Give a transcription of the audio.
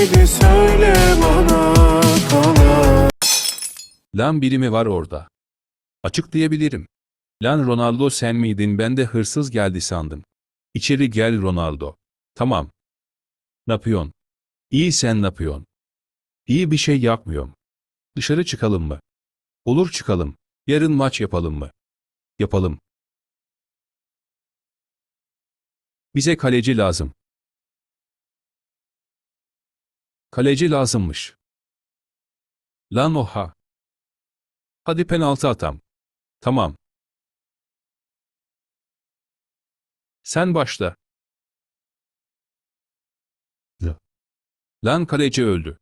neydi söyle bana. Lan biri mi var orada? Açıklayabilirim. Lan Ronaldo sen miydin ben de hırsız geldi sandım. İçeri gel Ronaldo. Tamam. Napyon. İyi sen napyon. İyi bir şey yapmıyorum. Dışarı çıkalım mı? Olur çıkalım. Yarın maç yapalım mı? Yapalım. Bize kaleci lazım. Kaleci lazımmış. Lan oha. Hadi penaltı atam. Tamam. Sen başla. Lan kaleci öldü.